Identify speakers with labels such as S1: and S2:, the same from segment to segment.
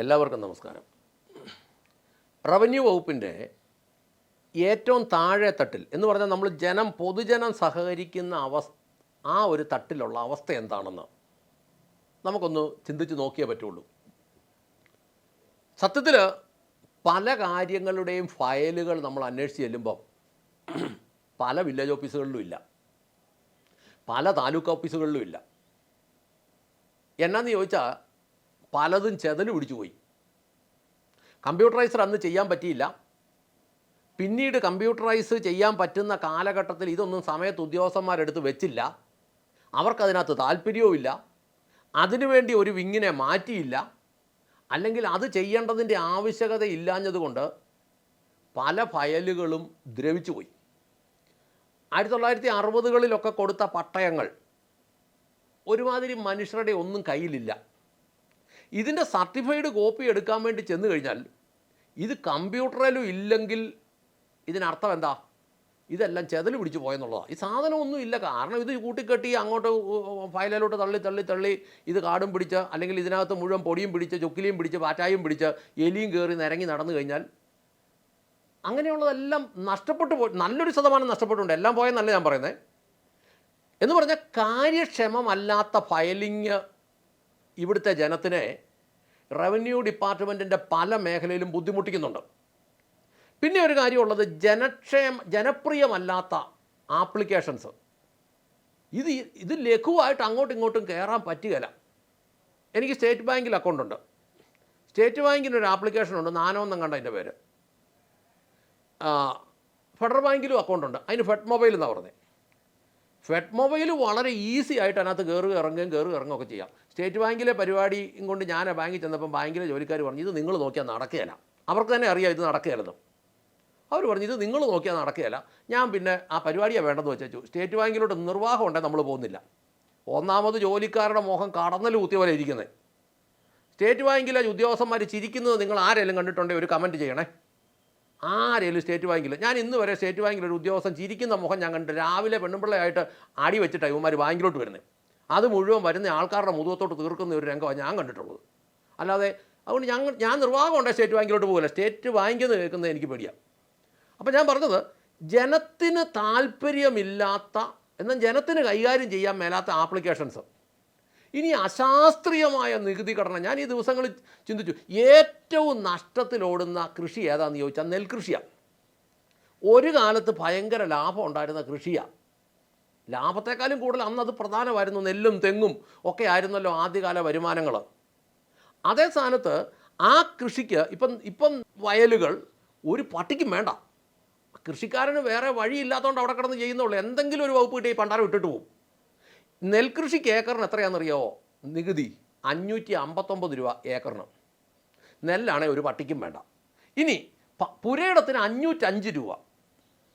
S1: എല്ലാവർക്കും നമസ്കാരം. റവന്യൂ വകുപ്പിന്റെ ഏറ്റവും താഴെ തട്ടിൽ എന്ന് പറഞ്ഞാൽ നമ്മൾ ജനം പൊതുജനം സഹകരിക്കുന്ന അവസ്ഥ ആ ഒരു തട്ടിലുള്ള അവസ്ഥ എന്താണെന്ന് നമുക്കൊന്ന് ചിന്തിച്ച് നോക്കിയേ പറ്റുള്ളൂ. സത്യത്തിൽ പല കാര്യങ്ങളുടെയും ഫയലുകൾ നമ്മൾ അന്വേഷിച്ച് ചെല്ലുമ്പം പല വില്ലേജ് ഓഫീസുകളിലും ഇല്ല. പല താലൂക്ക് ഓഫീസുകളിലും ഇല്ല. എന്നാന്ന് ചോദിച്ചാൽ പലതും ചെതൽ പിടിച്ചു പോയി. കമ്പ്യൂട്ടറൈസർ അന്ന് ചെയ്യാൻ പറ്റിയില്ല. പിന്നീട് കമ്പ്യൂട്ടറൈസ് ചെയ്യാൻ പറ്റുന്ന കാലഘട്ടത്തിൽ ഇതൊന്നും സമയത്ത് ഉദ്യോഗസ്ഥന്മാരെടുത്ത് വെച്ചില്ല. അവർക്കതിനകത്ത് താല്പര്യവുമില്ല. അതിനുവേണ്ടി ഒരു വിങ്ങിനെ മാറ്റിയില്ല. അല്ലെങ്കിൽ അത് ചെയ്യേണ്ടതിന്റെ ആവശ്യകത ഇല്ലാഞ്ഞതുകൊണ്ട് പല ഫയലുകളും ദ്രവിച്ചു പോയി. ആയിരത്തി തൊള്ളായിരത്തി അറുപതുകളിലൊക്കെ കൊടുത്ത പട്ടയങ്ങൾ ഒരുമാതിരി മനുഷ്യരുടെ ഒന്നും കയ്യിലില്ല. ഇതിന്റെ സർട്ടിഫൈഡ് കോപ്പി എടുക്കാൻ വേണ്ടി ചെന്ന് കഴിഞ്ഞാൽ ഇത് കമ്പ്യൂട്ടറിലും ഇല്ലെങ്കിൽ ഇതിനർത്ഥം എന്താ? ഇതെല്ലാം ചെതൽ പിടിച്ച് പോയെന്നുള്ളതാണ് ഈ സാധനമൊന്നും ഇല്ല. കാരണം ഇത് കൂട്ടിക്കെട്ടി അങ്ങോട്ട് ഫയലിലോട്ട് തള്ളി തള്ളി തള്ളി ഇത് കാടും പിടിച്ച് അല്ലെങ്കിൽ ഇതിനകത്ത് മുഴുവൻ പൊടിയും പിടിച്ച് ചൊക്കിലിയും പിടിച്ച് പാറ്റായും പിടിച്ച് എലിയും കയറി നിരങ്ങി നടന്നു കഴിഞ്ഞാൽ അങ്ങനെയുള്ളതെല്ലാം നഷ്ടപ്പെട്ടു പോയി നല്ലൊരു ശതമാനം നഷ്ടപ്പെട്ടുണ്ട് എല്ലാം പോയെന്നല്ല ഞാൻ പറയുന്നത് എന്ന് പറഞ്ഞാൽ കാര്യക്ഷമമല്ലാത്ത ഫയലിങ് ഇവിടുത്തെ ജനത്തിനെ റവന്യൂ ഡിപ്പാർട്ട്മെന്റിന്റെ പല മേഖലയിലും ബുദ്ധിമുട്ടിക്കുന്നുണ്ട്. പിന്നെ ഒരു കാര്യമുള്ളത് ജനക്ഷേമ ജനപ്രിയമല്ലാത്ത ആപ്ലിക്കേഷൻസ്. ഇത് ഇത് ലഘുവായിട്ട് അങ്ങോട്ടും ഇങ്ങോട്ടും കയറാൻ പറ്റുകയില്ല. എനിക്ക് സ്റ്റേറ്റ് ബാങ്കിൽ അക്കൗണ്ട് ഉണ്ട്. സ്റ്റേറ്റ് ബാങ്കിന് ഒരു ആപ്ലിക്കേഷൻ ഉണ്ട് നാനോന്നും കണ്ട അതിന്റെ പേര്. ഫെഡറൽ ബാങ്കിലും അക്കൗണ്ട് ഉണ്ട്. അതിന് ഫെഡ് മൊബൈൽ എന്നാണ് പറഞ്ഞത് ഫെഡ് മൊബൈൽ വളരെ ഈസി ആയിട്ട് അതിനകത്ത് കയറുക ഇറങ്ങുകയും കയറുക ഇറങ്ങുകയൊക്കെ ചെയ്യാം. സ്റ്റേറ്റ് ബാങ്കിലെ പരിപാടിയും കൊണ്ട് ഞാൻ ആ ബാങ്കിൽ ചെന്നപ്പം ബാങ്കിലെ ജോലിക്കാർ പറഞ്ഞു ഇത് നിങ്ങൾ നോക്കിയാൽ നടക്കുകയില്ല. അവർക്ക് തന്നെ അറിയാം ഇത് നടക്കുകയില്ലെന്ന്. അവർ പറഞ്ഞു ഇത് നിങ്ങൾ നോക്കിയാൽ നടക്കുകയില്ല. ഞാൻ പിന്നെ ആ പരിപാടിയാണ് വേണ്ടെന്ന് വെച്ചു സ്റ്റേറ്റ് ബാങ്കിലോട്ട് നിർവാഹം ഉണ്ടെങ്കിൽ നമ്മൾ പോകുന്നില്ല. ഒന്നാമത് ജോലിക്കാരുടെ മുഖം കടന്നൽ കുത്തിയ പോലെ ഇരിക്കുന്നത് സ്റ്റേറ്റ് ബാങ്കിലെ ഉദ്യോഗസ്ഥന്മാർ ചിരിക്കുന്നത് നിങ്ങൾ ആരെങ്കിലും കണ്ടിട്ടുണ്ടെങ്കിൽ ഒരു കമന്റ് ചെയ്യണേ. ആരെങ്കിലും സ്റ്റേറ്റ് ബാങ്കിൽ ഞാൻ ഇന്ന് വരെ സ്റ്റേറ്റ് ബാങ്കിൽ ഒരു ഉദ്യോഗസ്ഥൻ ചിരിക്കുന്ന മുഖം ഞാൻ കണ്ടിട്ട് രാവിലെ പെണ്ണുപിള്ളയായിട്ട് അടി വെച്ചിട്ടാണ് ഇവന്മാർ ബാങ്കിലോട്ട് വരുന്നത് അത് മുഴുവൻ വരുന്ന ആൾക്കാരുടെ മുതുകത്തോട്ട് തീർക്കുന്ന ഒരു രംഗമാണ് ഞാൻ കണ്ടിട്ടുള്ളത്. അല്ലാതെ അതുകൊണ്ട് ഞങ്ങൾ ഞാൻ നിർവാഹം ഉണ്ട് സ്റ്റേറ്റ് ബാങ്കിലോട്ട് പോകില്ല. സ്റ്റേറ്റ് ബാങ്കിൽ നിന്ന് കേൾക്കുന്നത് എനിക്ക് പേടിയാണ് അപ്പോൾ ഞാൻ പറഞ്ഞത് ജനത്തിന് താല്പര്യമില്ലാത്ത എന്നാൽ ജനത്തിന് കൈകാര്യം ചെയ്യാൻ മേലാത്ത ആപ്ലിക്കേഷൻസ്. ഇനി അശാസ്ത്രീയമായ നികുതി ഘടന. ഞാൻ ഈ ദിവസങ്ങളിൽ ചിന്തിച്ചു ഏറ്റവും നഷ്ടത്തിലോടുന്ന കൃഷി ഏതാണെന്ന് ചോദിച്ചാൽ നെൽകൃഷിയാണ് ഒരു കാലത്ത് ഭയങ്കര ലാഭം ഉണ്ടായിരുന്ന കൃഷിയാണ് ലാഭത്തെക്കാളും കൂടുതൽ അന്ന് അത് പ്രധാനമായിരുന്നു നെല്ലും തെങ്ങും ഒക്കെ ആയിരുന്നല്ലോ ആദ്യകാല വരുമാനങ്ങൾ. അതേ സ്ഥാനത്ത് ആ കൃഷിക്ക് ഇപ്പം ഇപ്പം വയലുകൾ ഒരു പട്ടിക്കും വേണ്ട. കൃഷിക്കാരന് വേറെ വഴിയില്ലാത്തതുകൊണ്ട് അവിടെ കിടന്ന് ചെയ്യുന്നുള്ളൂ. എന്തെങ്കിലും ഒരു വകുപ്പ് കിട്ടി പണ്ടാരം ഇട്ടിട്ട് പോകും നെൽകൃഷിക്ക് ഏക്കറിന് എത്രയാണെന്നറിയോ? നികുതി അഞ്ഞൂറ്റി അമ്പത്തൊമ്പത് രൂപ ഏക്കറിന്. നെല്ലാണെങ്കിൽ ഒരു പട്ടിക്കും വേണ്ട. ഇനി പുരയിടത്തിന് അഞ്ഞൂറ്റഞ്ച് രൂപ.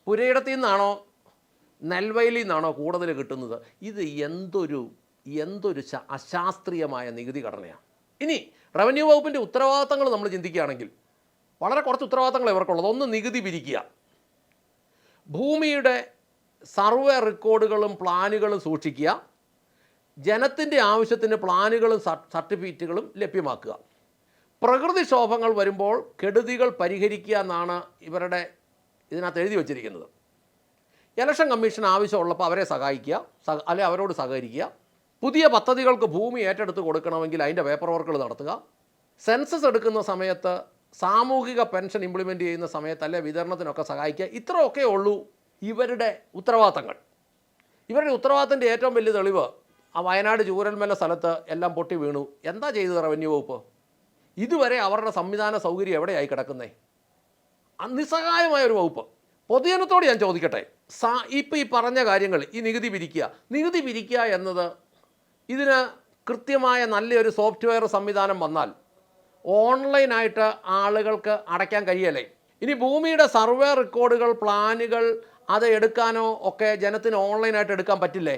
S1: പുരയിടത്തിൽ നിന്നാണോ നെൽവയലിൽ നിന്നാണോ കൂടുതൽ കിട്ടുന്നത്? ഇത് എന്തൊരു എന്തൊരു അശാസ്ത്രീയമായ നികുതി ഘടനയാണ് ഇനി റവന്യൂ വകുപ്പിന്റെ ഉത്തരവാദിത്തങ്ങൾ നമ്മൾ ചിന്തിക്കുകയാണെങ്കിൽ വളരെ കുറച്ച് ഉത്തരവാദിത്തങ്ങൾ ഇവർക്കുള്ളത്. ഒന്ന് നികുതി പിരിക്കുക. ഭൂമിയുടെ സർവേ റെക്കോർഡുകളും പ്ലാനുകളും സൂക്ഷിക്കുക. ജനത്തിന്റെ ആവശ്യത്തിന് പ്ലാനുകളും സർട്ടിഫിക്കറ്റുകളും ലഭ്യമാക്കുക. പ്രകൃതിക്ഷോഭങ്ങൾ വരുമ്പോൾ കെടുതികൾ പരിഹരിക്കുക എന്നാണ് ഇവരുടെ ഇതിനകത്ത് എഴുതി വച്ചിരിക്കുന്നത്. ഇലക്ഷൻ കമ്മീഷൻ ആവശ്യമുള്ളപ്പോൾ അവരെ സഹായിക്കുക സഹ അല്ലെ അവരോട് സഹകരിക്കുക. പുതിയ പദ്ധതികൾക്ക് ഭൂമി ഏറ്റെടുത്ത് കൊടുക്കണമെങ്കിൽ അതിന്റെ പേപ്പർ വർക്കുകൾ നടത്തുക. സെൻസസ് എടുക്കുന്ന സമയത്ത് സാമൂഹിക പെൻഷൻ ഇംപ്ലിമെന്റ് ചെയ്യുന്ന സമയത്ത് അല്ലെ വിതരണത്തിനൊക്കെ സഹായിക്കുക. ഇത്രയൊക്കെ ഉള്ളൂ ഇവരുടെ ഉത്തരവാദിത്തങ്ങൾ. ഇവരുടെ ഉത്തരവാദിത്തത്തിന്റെ ഏറ്റവും വലിയ തെളിവ് ആ വയനാട് ചൂരൽമല സ്ഥലത്ത് എല്ലാം പൊട്ടി വീണു. എന്താ ചെയ്തത് റവന്യൂ വകുപ്പ്? ഇതുവരെ അവരുടെ സംവിധാന സൗകര്യം എവിടെയായി കിടക്കുന്നേ? നിസ്സഹായമായ ഒരു വകുപ്പ്. പൊതുജനത്തോട് ഞാൻ ചോദിക്കട്ടെ? സാ ഇപ്പം ഈ പറഞ്ഞ കാര്യങ്ങൾ ഈ നികുതി പിരിക്കുക നികുതി പിരിക്കുക എന്നത് ഇതിന് കൃത്യമായ നല്ലൊരു സോഫ്റ്റ്വെയർ സംവിധാനം വന്നാൽ ഓൺലൈനായിട്ട് ആളുകൾക്ക് അടയ്ക്കാൻ കഴിയല്ലേ? ഇനി ഭൂമിയുടെ സർവേ റെക്കോർഡുകൾ പ്ലാനുകൾ അത് എടുക്കാനോ ഒക്കെ ജനത്തിന് ഓൺലൈനായിട്ട് എടുക്കാൻ പറ്റില്ലേ?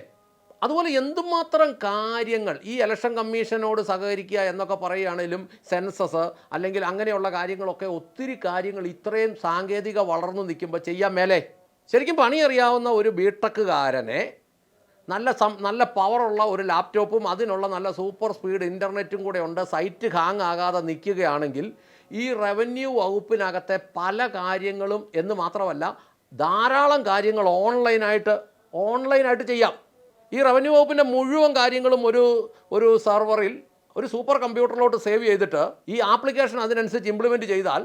S1: അതുപോലെ എന്തുമാത്രം കാര്യങ്ങൾ ഈ ഇലക്ഷൻ കമ്മീഷനോട് സഹകരിക്കുക എന്നൊക്കെ പറയുകയാണെങ്കിലും സെൻസസ് അല്ലെങ്കിൽ അങ്ങനെയുള്ള കാര്യങ്ങളൊക്കെ ഒത്തിരി കാര്യങ്ങൾ ഇത്രയും സാങ്കേതിക വളർന്നു നിൽക്കുമ്പോൾ ചെയ്യാൻ മേലെ. ശരിക്കും പണി അറിയാവുന്ന ഒരു ബിടെക്കുകാരനെ നല്ല സം നല്ല പവറുള്ള ഒരു ലാപ്ടോപ്പും അതിനുള്ള നല്ല സൂപ്പർ സ്പീഡ് ഇന്റർനെറ്റും കൂടെ ഉണ്ട് സൈറ്റ് ഹാങ് ആകാതെ നിൽക്കുകയാണെങ്കിൽ ഈ റവന്യൂ വകുപ്പിനകത്തെ പല കാര്യങ്ങളും എന്ന് മാത്രമല്ല ധാരാളം കാര്യങ്ങൾ ഓൺലൈനായിട്ട് ഓൺലൈനായിട്ട് ചെയ്യാം. ഈ റവന്യൂ വകുപ്പിന്റെ മുഴുവൻ കാര്യങ്ങളും ഒരു ഒരു സെർവറിൽ ഒരു സൂപ്പർ കമ്പ്യൂട്ടറിലോട്ട് സേവ് ചെയ്തിട്ട് ഈ ആപ്ലിക്കേഷൻ അതിനനുസരിച്ച് ഇംപ്ലിമെന്റ് ചെയ്താൽ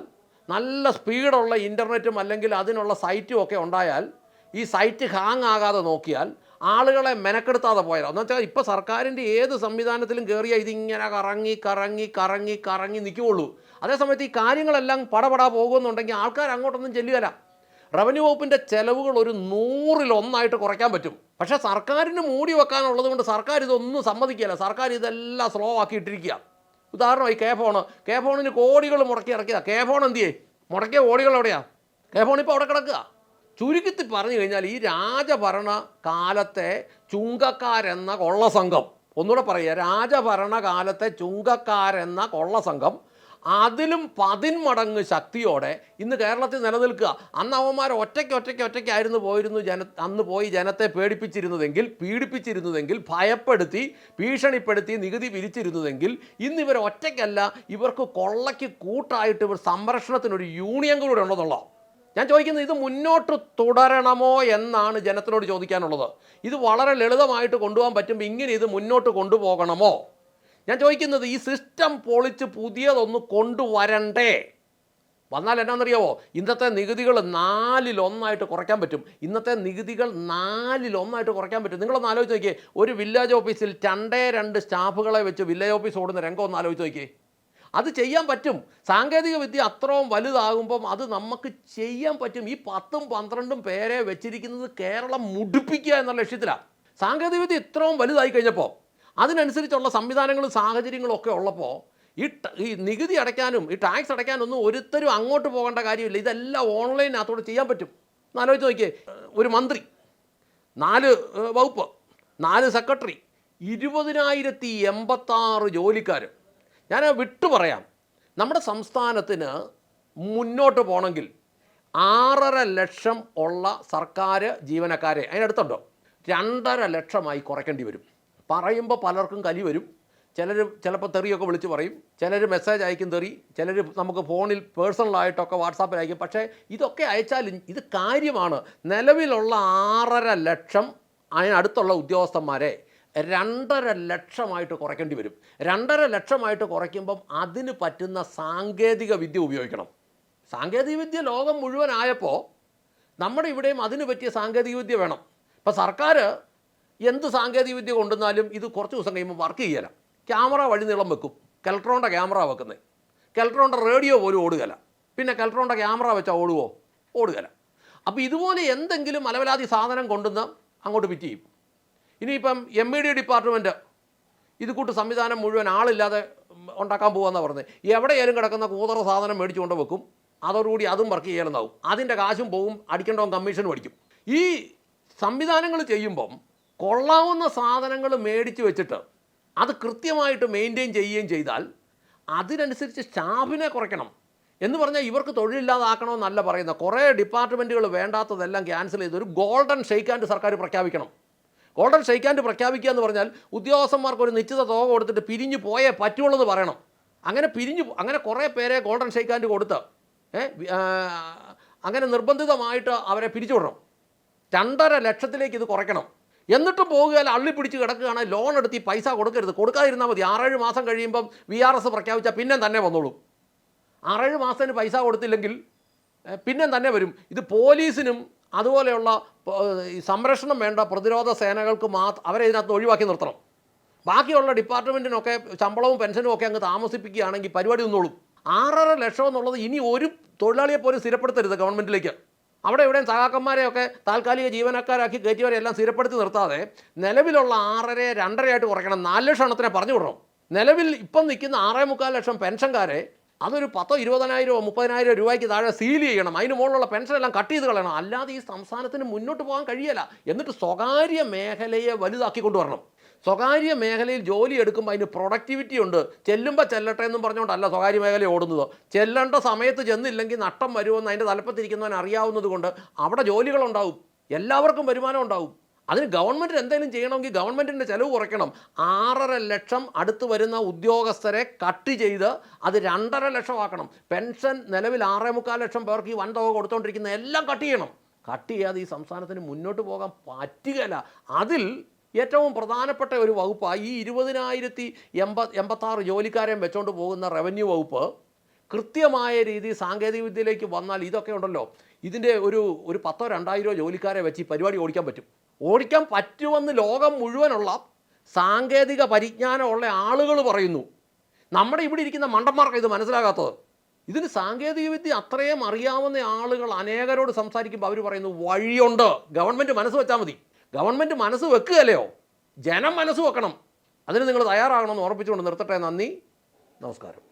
S1: നല്ല സ്പീഡുള്ള ഇന്റർനെറ്റും അല്ലെങ്കിൽ അതിനുള്ള സൈറ്റും ഒക്കെ ഉണ്ടായാൽ ഈ സൈറ്റ് ഹാങ് ആകാതെ നോക്കിയാൽ ആളുകളെ മെനക്കെടുത്താതെ പോയാൽ എന്ന് വെച്ചാൽ ഇപ്പോൾ സർക്കാരിന്റെ ഏത് സംവിധാനത്തിലും കയറിയാൽ ഇതിങ്ങനെ കറങ്ങി കറങ്ങി കറങ്ങി കറങ്ങി നിൽക്കുകയുള്ളൂ അതേസമയത്ത് ഈ കാര്യങ്ങളെല്ലാം പടപടാ പോകുമെന്നുണ്ടെങ്കിൽ ആൾക്കാർ അങ്ങോട്ടൊന്നും ചെല്ലുകയില്ല റവന്യൂ വകുപ്പിന്റെ ചെലവുകൾ ഒരു നൂറിലൊന്നായിട്ട് കുറയ്ക്കാൻ പറ്റും. പക്ഷേ സർക്കാരിന് മൂടി വെക്കാനുള്ളത് കൊണ്ട് സർക്കാർ ഇതൊന്നും സമ്മതിക്കില്ല സർക്കാർ ഇതെല്ലാം സ്ലോ ആക്കിയിട്ടിരിക്കുക ഉദാഹരണമായി കെ ഫോണ്. കെ ഫോണിന് കോടികൾ മുടക്കി ഇറക്കിയതാ. കെ ഫോൺ എന്തിയേ? മുടക്കിയ കോടികൾ എവിടെയാണ് കെ ഫോൺ ഇപ്പോൾ അവിടെ കിടക്കുക. ചുരുക്കത്തിൽ പറഞ്ഞു കഴിഞ്ഞാൽ ഈ രാജഭരണ കാലത്തെ ചുങ്കക്കാരെന്ന കൊള്ള സംഘം ഒന്നുകൂടെ പറയുക രാജഭരണ കാലത്തെ ചുങ്കക്കാരെന്ന കൊള്ളസംഘം അതിലും പതിന്മടങ്ങ് ശക്തിയോടെ ഇന്ന് കേരളത്തിൽ നിലനിൽക്കുക. അന്ന് അവന്മാർ ഒറ്റയ്ക്ക് ഒറ്റയ്ക്ക് ഒറ്റയ്ക്കായിരുന്നു പോയിരുന്നു ജന അന്ന് പോയി ജനത്തെ പേടിപ്പിച്ചിരുന്നതെങ്കിൽ പീഡിപ്പിച്ചിരുന്നതെങ്കിൽ ഭയപ്പെടുത്തി ഭീഷണിപ്പെടുത്തി നികുതി പിരിച്ചിരുന്നതെങ്കിൽ ഇന്ന് ഇവർ ഒറ്റയ്ക്കല്ല ഇവർക്ക് കൊള്ളയ്ക്ക് കൂട്ടായിട്ട് ഇവർ സംരക്ഷണത്തിനൊരു യൂണിയൻ കൂടെ ഉണ്ടെന്നുള്ളോ? ഞാൻ ചോദിക്കുന്നത് ഇത് മുന്നോട്ട് തുടരണമോ എന്നാണ് ജനത്തിനോട് ചോദിക്കാനുള്ളത്. ഇത് വളരെ ലളിതമായിട്ട് കൊണ്ടുപോകാൻ പറ്റുമ്പോൾ ഇങ്ങനെ ഇത് മുന്നോട്ട് കൊണ്ടുപോകണമോ? ഞാൻ ചോദിക്കുന്നത് ഈ സിസ്റ്റം പൊളിച്ച് പുതിയതൊന്ന് കൊണ്ടുവരണ്ടേ? വന്നാൽ എന്നാണെന്നറിയാവോ ഇന്നത്തെ നികുതികൾ നാലിലൊന്നായിട്ട് കുറയ്ക്കാൻ പറ്റും. ഇന്നത്തെ നികുതികൾ നാലിലൊന്നായിട്ട് കുറയ്ക്കാൻ പറ്റും. നിങ്ങളൊന്ന് ആലോചിച്ച് നോക്കിയേ. ഒരു വില്ലേജ് ഓഫീസിൽ രണ്ടേ രണ്ട് സ്റ്റാഫുകളെ വെച്ച് വില്ലേജ് ഓഫീസ് ഓടുന്ന രംഗം ഒന്ന് ആലോചിച്ച് നോക്കിയേ. അത് ചെയ്യാൻ പറ്റും. സാങ്കേതിക വിദ്യ അത്രയും വലുതാകുമ്പം അത് നമുക്ക് ചെയ്യാൻ പറ്റും. ഈ പത്തും പന്ത്രണ്ടും പേരെ വെച്ചിരിക്കുന്നത് കേരളം മുടിപ്പിക്കുക എന്ന ലക്ഷ്യത്തിലാണ് സാങ്കേതികവിദ്യ ഇത്രയും വലുതായി കഴിഞ്ഞപ്പോൾ അതിനനുസരിച്ചുള്ള സംവിധാനങ്ങളും സാഹചര്യങ്ങളും ഒക്കെ ഉള്ളപ്പോൾ ഈ ഈ നികുതി അടയ്ക്കാനും ഈ ടാക്സ് അടയ്ക്കാനൊന്നും ഒരുത്തരും അങ്ങോട്ട് പോകേണ്ട കാര്യമില്ല. ഇതെല്ലാം ഓൺലൈനകത്തോടെ ചെയ്യാൻ പറ്റും. എന്നാലോചിച്ച് നോക്കിയേ ഒരു മന്ത്രി നാല് വകുപ്പ് നാല് സെക്രട്ടറി ഇരുപതിനായിരത്തി എൺപത്താറ് ജോലിക്കാർ ഞാൻ വിട്ടു പറയാം. നമ്മുടെ സംസ്ഥാനത്തിന് മുന്നോട്ട് പോകണമെങ്കിൽ ആറര ലക്ഷം ഉള്ള സർക്കാർ ജീവനക്കാരെ അതിനടുത്തുണ്ടോ? രണ്ടര ലക്ഷമായി കുറയ്ക്കേണ്ടി വരും. പറയുമ്പോൾ പലർക്കും കലി വരും. ചിലർ ചിലപ്പോൾ തെറിയൊക്കെ വിളിച്ച് പറയും. ചിലർ മെസ്സേജ് അയക്കും തെറി. ചിലർ നമുക്ക് ഫോണിൽ പേഴ്സണലായിട്ടൊക്കെ വാട്സാപ്പിൽ അയക്കും. പക്ഷേ ഇതൊക്കെ അയച്ചാലും ഇത് കാര്യമാണ്. നിലവിലുള്ള ആറര ലക്ഷം അതിനടുത്തുള്ള ഉദ്യോഗസ്ഥന്മാരെ രണ്ടര ലക്ഷമായിട്ട് കുറയ്ക്കേണ്ടി വരും. രണ്ടര ലക്ഷമായിട്ട് കുറയ്ക്കുമ്പം അതിന് പറ്റുന്ന സാങ്കേതിക വിദ്യ ഉപയോഗിക്കണം. സാങ്കേതിക വിദ്യ ലോകം മുഴുവനായപ്പോൾ നമ്മുടെ ഇവിടെയും അതിന് പറ്റിയ സാങ്കേതിക വിദ്യ വേണം. ഇപ്പോൾ സർക്കാർ എന്ത് സാങ്കേതിക വിദ്യ കൊണ്ടുവന്നാലും ഇത് കുറച്ച് ദിവസം കഴിയുമ്പോൾ വർക്ക് ചെയ്യല. ക്യാമറ വഴി നീളം വെക്കും. കെൽട്രോണിന്റെ ക്യാമറ വെക്കുന്നത് കെൽട്രോണിന്റെ റേഡിയോ പോലും ഓടുകയില്ല പിന്നെ കെൽട്രോണിന്റെ ക്യാമറ വെച്ചാൽ ഓടുവോ? ഓടുകയില്ല അപ്പോൾ ഇതുപോലെ എന്തെങ്കിലും അലവലാതി സാധനം കൊണ്ടുവന്ന് അങ്ങോട്ട് പിറ്റ് ചെയ്യും. ഇനിയിപ്പം എം ഇ ഡി ഡിപ്പാർട്ട്മെന്റ് ഇത് കൂട്ട് സംവിധാനം മുഴുവൻ ആളില്ലാതെ ഉണ്ടാക്കാൻ പോകുമെന്നാണ് പറഞ്ഞത് എവിടെയാലും കിടക്കുന്ന കൂതറ സാധനം മേടിച്ചു കൊണ്ട് വെക്കും. അതോടുകൂടി അതും വർക്ക് ചെയ്യലെന്നാവും. അതിന്റെ കാശും പോവും അടിക്കേണ്ടവൻ കമ്മീഷനും അടിക്കും. ഈ സംവിധാനങ്ങൾ ചെയ്യുമ്പം കൊള്ളാവുന്ന സാധനങ്ങൾ മേടിച്ച് വെച്ചിട്ട് അത് കൃത്യമായിട്ട് മെയിന്റെയിൻ ചെയ്യുകയും ചെയ്താൽ അതിനനുസരിച്ച് സ്റ്റാഫിനെ കുറയ്ക്കണം. എന്ന് പറഞ്ഞാൽ ഇവർക്ക് തൊഴിലില്ലാതാക്കണമെന്നല്ല പറയുന്നത്. കുറേ ഡിപ്പാർട്ട്മെന്റുകൾ വേണ്ടാത്തതെല്ലാം ക്യാൻസൽ ചെയ്ത് ഒരു ഗോൾഡൻ ഷെയ്ക്ക് ആൻഡ് സർക്കാർ പ്രഖ്യാപിക്കണം. ഗോൾഡൻ ഷെയ്ക്ക് ആൻഡ് പ്രഖ്യാപിക്കുക എന്ന് പറഞ്ഞാൽ ഉദ്യോഗസ്ഥന്മാർക്ക് ഒരു നിശ്ചിത തുക കൊടുത്തിട്ട് പിരിഞ്ഞു പോയേ പറ്റുള്ളൂ എന്ന് പറയണം. അങ്ങനെ പിരിഞ്ഞു അങ്ങനെ കുറേ പേരെ ഗോൾഡൻ ഷെയ്ക്ക് ആൻഡ് കൊടുത്ത് അങ്ങനെ നിർബന്ധിതമായിട്ട് അവരെ പിരിച്ചുവിടണം. രണ്ടര ലക്ഷത്തിലേക്ക് ഇത് കുറയ്ക്കണം. എന്നിട്ടും അള്ളി പിടിച്ച് കിടക്കുകയാണ്. ലോൺ എടുത്ത് ഈ പൈസ കൊടുക്കരുത്. കൊടുക്കാതിരുന്നാൽ മതി. ആറേഴ് മാസം കഴിയുമ്പം വി ആർ എസ് പ്രഖ്യാപിച്ചാൽ പിന്നെ തന്നെ വന്നോളും. ആറേഴ് മാസത്തിന് പൈസ കൊടുത്തില്ലെങ്കിൽ പിന്നെ തന്നെ വരും. ഇത് പോലീസിനും അതുപോലെയുള്ള സംരക്ഷണം വേണ്ട പ്രതിരോധ സേനകൾക്ക് മാത്രം അവരെ ഇതിനകത്ത് ഒഴിവാക്കി നിർത്തണം. ബാക്കിയുള്ള ഡിപ്പാർട്ട്മെന്റിനൊക്കെ ശമ്പളവും പെൻഷനും ഒക്കെ അങ്ങ് താമസിപ്പിക്കുകയാണെങ്കിൽ പരിപാടി നിന്നോളും. ആറര ലക്ഷം എന്നുള്ളത് ഇനി ഒരു തൊഴിലാളിയെ പോലും സ്ഥിരപ്പെടുത്തരുത് ഗവൺമെന്റിലേക്ക് അവിടെ എവിടെയും സഹാക്കന്മാരെയൊക്കെ താൽക്കാലിക ജീവനക്കാരാക്കി കയറ്റിയവരെ എല്ലാം സ്ഥിരപ്പെടുത്തി നിർത്താതെ നിലവിലുള്ള ആറര രണ്ടരയായിട്ട് കുറയ്ക്കണം. നാല് ലക്ഷം എണ്ണത്തിനെ പറഞ്ഞു വിടണം. നിലവിൽ ഇപ്പം നിൽക്കുന്ന ആറേ മുക്കാൽ ലക്ഷം പെൻഷൻകാരെ അതൊരു പത്തോ ഇരുപതിനായിരമോ മുപ്പതിനായിരം രൂപയ്ക്ക് താഴെ സീൽ ചെയ്യണം. അതിന് മുകളിലുള്ള പെൻഷൻ എല്ലാം കട്ട് ചെയ്ത് കളയണം. അല്ലാതെ ഈ സംസ്ഥാനത്തിന് മുന്നോട്ട് പോകാൻ കഴിയില്ല. എന്നിട്ട് സ്വകാര്യ മേഖലയെ വലുതാക്കി കൊണ്ടുവരണം. സ്വകാര്യ മേഖലയിൽ ജോലി എടുക്കുമ്പോൾ അതിന് പ്രൊഡക്ടിവിറ്റി ഉണ്ട്. ചെല്ലുമ്പോൾ ചെല്ലട്ടെ എന്നും പറഞ്ഞുകൊണ്ടല്ല സ്വകാര്യ മേഖല ഓടുന്നത്. ചെല്ലേണ്ട സമയത്ത് ചെന്നില്ലെങ്കിൽ നഷ്ടം വരുമെന്ന് അതിന്റെ തലപ്പത്തിരിക്കുന്നവൻ അറിയാവുന്നത് കൊണ്ട് അവിടെ ജോലികളുണ്ടാവും. എല്ലാവർക്കും വരുമാനം ഉണ്ടാവും. അതിന് ഗവൺമെന്റ് എന്തെങ്കിലും ചെയ്യണമെങ്കിൽ ഗവൺമെന്റിന്റെ ചിലവ് കുറയ്ക്കണം. ആറര ലക്ഷം അടുത്ത് വരുന്ന ഉദ്യോഗസ്ഥരെ കട്ട് ചെയ്ത് അത് രണ്ടര ലക്ഷമാക്കണം. പെൻഷൻ നിലവിൽ ആറേ മുക്കാൽ ലക്ഷം പേർക്ക് ഈ വൻ തുക കൊടുത്തുകൊണ്ടിരിക്കുന്ന എല്ലാം കട്ട് ചെയ്യണം. കട്ട് ചെയ്യാതെ ഈ സംസ്ഥാനത്തിന് മുന്നോട്ട് പോകാൻ പറ്റുകയില്ല. അതിൽ ഏറ്റവും പ്രധാനപ്പെട്ട ഒരു വകുപ്പാണ് ഈ ഇരുപതിനായിരത്തി എൺപത് എൺപത്താറ് ജോലിക്കാരെയും വെച്ചുകൊണ്ട് പോകുന്ന റവന്യൂ വകുപ്പ് കൃത്യമായ രീതി സാങ്കേതികവിദ്യയിലേക്ക് വന്നാൽ ഇതൊക്കെ ഉണ്ടല്ലോ. ഇതിന്റെ ഒരു ഒരു പത്തോ രണ്ടായിരോ ജോലിക്കാരെ വെച്ച് ഈ പരിപാടി ഓടിക്കാൻ പറ്റും. ഓടിക്കാൻ പറ്റുമെന്ന് ലോകം മുഴുവനുള്ള സാങ്കേതിക പരിജ്ഞാനമുള്ള ആളുകൾ പറയുന്നു. നമ്മുടെ ഇവിടെ ഇരിക്കുന്ന മണ്ടന്മാർക്ക് ഇത് മനസ്സിലാകാത്തത്. ഇതിന് സാങ്കേതികവിദ്യ അത്രയും അറിയാവുന്ന ആളുകൾ അനേകരോട് സംസാരിക്കുമ്പോൾ അവർ പറയുന്നു വഴിയുണ്ട്. ഗവൺമെന്റ് മനസ്സ് വെച്ചാൽ മതി. ഗവൺമെന്റ് മനസ്സ് വെക്കുകയല്ലയോ? ജനം മനസ്സ് വെക്കണം. അതിന് നിങ്ങൾ തയ്യാറാകണമെന്ന് ഓർപ്പിച്ചുകൊണ്ട് നിർത്തട്ടെ. നന്ദി. നമസ്കാരം.